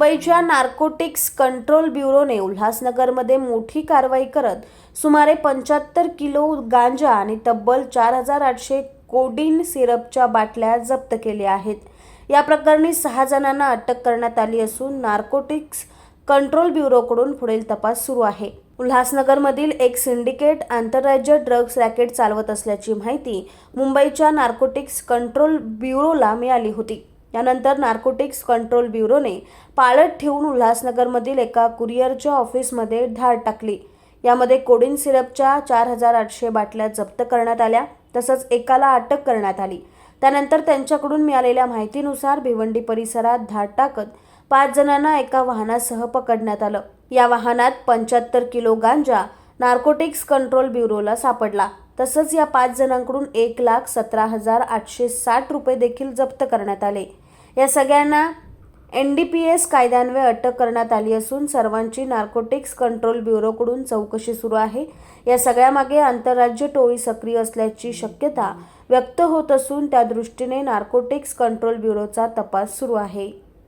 मुंबईच्या narcotics control ब्युरोने उल्हासनगरमध्ये मोठी कारवाई करत सुमारे पंच्याहत्तर किलो गांजा आणि तब्बल चार हजार आठशे कोडीन सिरपच्या बाटल्या जप्त केल्या आहेत. या प्रकरणी सहा जणांना अटक करण्यात आली असून नार्कोटिक्स कंट्रोल ब्युरोकडून पुढील तपास सुरू आहे. उल्हासनगरमधील एक सिंडिकेट आंतरराज्य ड्रग्ज रॅकेट चालवत असल्याची माहिती मुंबईच्या नार्कोटिक्स कंट्रोल ब्युरोला मिळाली होती. यानंतर नार्कोटिक्स कंट्रोल ब्युरोने पाळत ठेवून उल्हासनगरमधील एका कुरिअरच्या ऑफिसमध्ये धाड टाकली. यामध्ये कोडिन सिरपच्या चार हजार आठशे बाटल्या जप्त करण्यात आल्या तसंच एकाला अटक करण्यात आली. त्यानंतर त्यांच्याकडून मिळालेल्या माहितीनुसार भिवंडी परिसरात धाड टाकत पाच जणांना एका वाहनासह पकडण्यात आलं. या वाहनात पंच्याहत्तर किलो गांजा नार्कोटिक्स कंट्रोल ब्युरोला सापडला. तसंच या पाच जणांकडून एक लाख सतरा हजार आठशे साठ रुपये देखील जप्त करण्यात आले. या सगळ्यांना एन डी पी एस कायद्यान्वये अटक करण्यात आली असून सर्वांची नार्कोटिक्स कंट्रोल ब्युरोकडून चौकशी सुरू आहे. या सगळ्यामागे आंतरराज्य टोळी सक्रिय असल्याची शक्यता व्यक्त होत असून त्या दृष्टीने नार्कोटिक्स कंट्रोल ब्युरोचा तपास सुरू आहे.